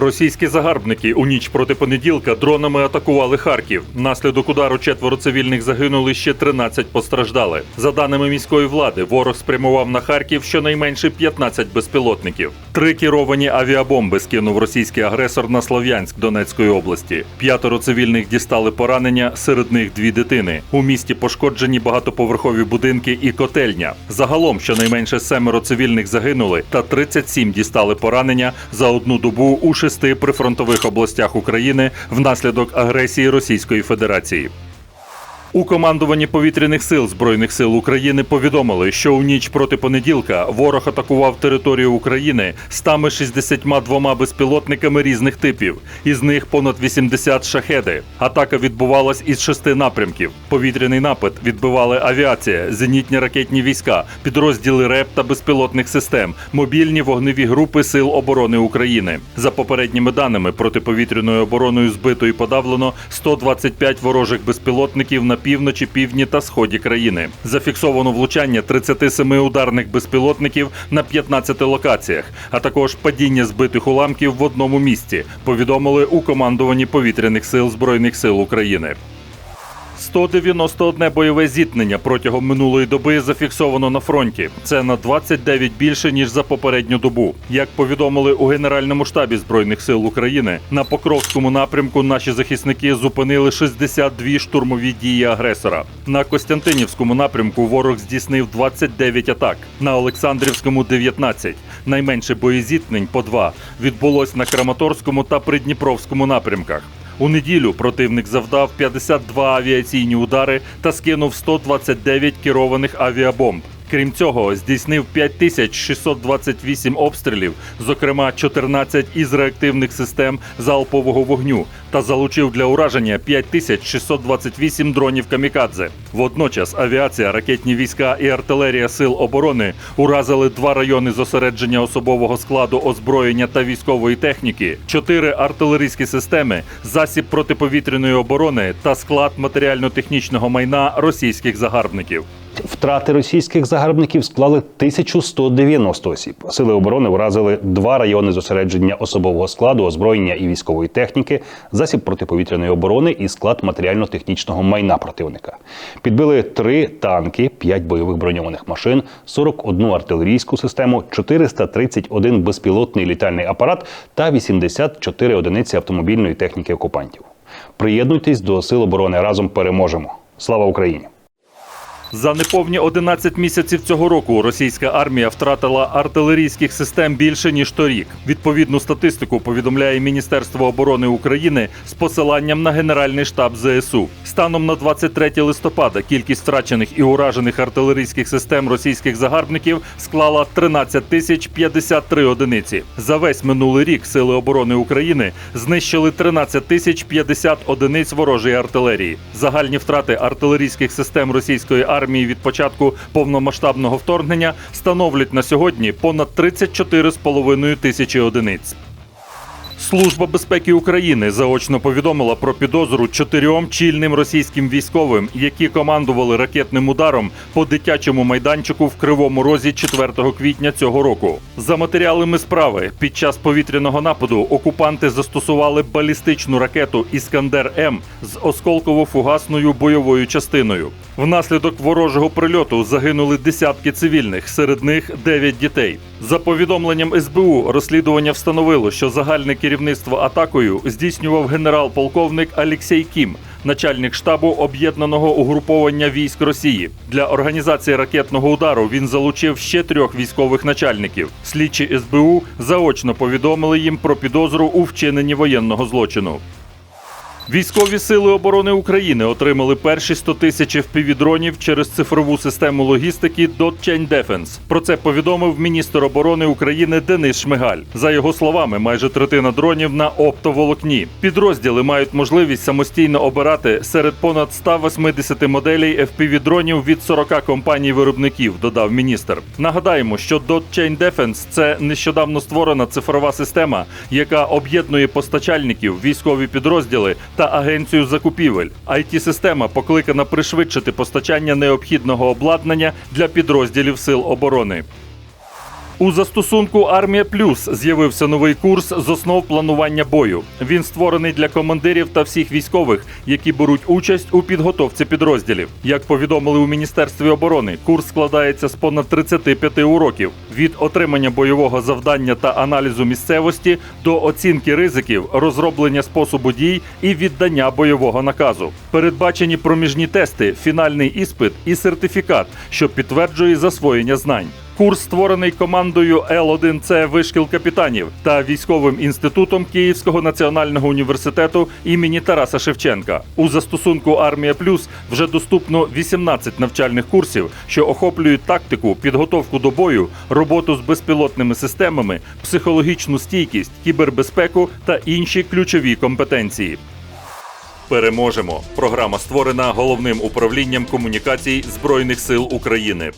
Російські загарбники у ніч проти понеділка дронами атакували Харків. Внаслідок удару четверо цивільних загинули, ще 13 постраждали. За даними міської влади, ворог спрямував на Харків щонайменше 15 безпілотників. Три керовані авіабомби скинув російський агресор на Слов'янськ Донецької області. П'ятеро цивільних дістали поранення, серед них дві дитини. У місті пошкоджені багатоповерхові будинки і котельня. Загалом щонайменше семеро цивільних загинули та 37 дістали поранення за одну добу у шести прифронтових областях України внаслідок агресії Російської Федерації. У командуванні повітряних сил Збройних сил України повідомили, що у ніч проти понеділка ворог атакував територію України 162 безпілотниками різних типів, із них понад 80 шахеди. Атака відбувалась із шести напрямків. Повітряний напад відбивали авіація, зенітні ракетні війська, підрозділи РЕП та безпілотних систем, мобільні вогневі групи Сил оборони України. За попередніми даними, протиповітряною обороною збито і подавлено 125 ворожих безпілотників на півночі, півдні та сході країни. Зафіксовано влучання 37 ударних безпілотників на 15 локаціях, а також падіння збитих уламків в одному місці. Повідомили у командуванні повітряних сил Збройних сил України. 191 бойове зіткнення протягом минулої доби зафіксовано на фронті. Це на 29 більше ніж за попередню добу. Як повідомили у Генеральному штабі збройних сил України, на Покровському напрямку наші захисники зупинили 62 штурмові дії агресора. На Костянтинівському напрямку ворог здійснив 29 атак, на Олександрівському 19. Найменше боєзіткнень по два відбулось на Краматорському та Придніпровському напрямках. У неділю противник завдав 52 авіаційні удари та скинув 129 керованих авіабомб. Крім цього, здійснив 5628 обстрілів, зокрема 14 із реактивних систем залпового вогню, та залучив для ураження 5628 дронів камікадзе. Водночас авіація, ракетні війська і артилерія сил оборони уразили два райони зосередження особового складу озброєння та військової техніки, чотири артилерійські системи, засіб протиповітряної оборони та склад матеріально-технічного майна російських загарбників. Втрати російських загарбників склали 1190 осіб. Сили оборони вразили два райони зосередження особового складу, озброєння і військової техніки, засіб протиповітряної оборони і склад матеріально-технічного майна противника. Підбили три танки, 5 бойових броньованих машин, 41 артилерійську систему, 431 безпілотний літальний апарат та 84 одиниці автомобільної техніки окупантів. Приєднуйтесь до сил оборони разом переможемо. Слава Україні! За неповні 11 місяців цього року російська армія втратила артилерійських систем більше ніж торік. Відповідну статистику повідомляє Міністерство оборони України з посиланням на Генеральний штаб ЗСУ. Станом на 23 листопада кількість втрачених і уражених артилерійських систем російських загарбників склала 13 тисяч 53 одиниці. За весь минулий рік сили оборони України знищили 13 тисяч 50 одиниць ворожої артилерії. Загальні втрати артилерійських систем російської армії від початку повномасштабного вторгнення становлять на сьогодні понад 34,5 тисячі одиниць. Служба безпеки України заочно повідомила про підозру чотирьом чільним російським військовим, які командували ракетним ударом по дитячому майданчику в Кривому Розі 4 квітня цього року. За матеріалами справи під час повітряного нападу окупанти застосували балістичну ракету Іскандер М з осколково-фугасною бойовою частиною. Внаслідок ворожого прильоту загинули десятки цивільних, серед них 9 дітей. За повідомленням СБУ, розслідування встановило, що загальне керівництво атакою здійснював генерал-полковник Алексій Кім, начальник штабу об'єднаного угруповання військ Росії. Для організації ракетного удару він залучив ще трьох військових начальників. Слідчі СБУ заочно повідомили їм про підозру у вчиненні воєнного злочину. Військові сили оборони України отримали перші 100 тисяч FPV-дронів через цифрову систему логістики Dotchain Defense. Про це повідомив міністр оборони України Денис Шмигаль. За його словами, майже третина дронів на оптоволокні. Підрозділи мають можливість самостійно обирати серед понад 180 моделей FPV-дронів від 40 компаній-виробників. Додав міністр. Нагадаємо, що Dotchain Defense – це нещодавно створена цифрова система, яка об'єднує постачальників, військові підрозділи та агенцію закупівель. it система покликана пришвидшити постачання необхідного обладнання для підрозділів сил оборони. У застосунку Армія Плюс з'явився новий курс з основ планування бою. Він створений для командирів та всіх військових, які беруть участь у підготовці підрозділів. Як повідомили у міністерстві оборони, курс складається з понад 35 уроків від отримання бойового завдання та аналізу місцевості до оцінки ризиків, розроблення способу дій і віддання бойового наказу. Передбачені проміжні тести, фінальний іспит і сертифікат, що підтверджує засвоєння знань. Курс створений командою Л1С вишкіл капітанів та військовим інститутом Київського національного університету імені Тараса Шевченка. У застосунку Армія Плюс вже доступно 18 навчальних курсів, що охоплюють тактику, підготовку до бою, роботу з безпілотними системами, психологічну стійкість, кібербезпеку та інші ключові компетенції. Переможемо. Програма створена головним управлінням комунікацій Збройних сил України.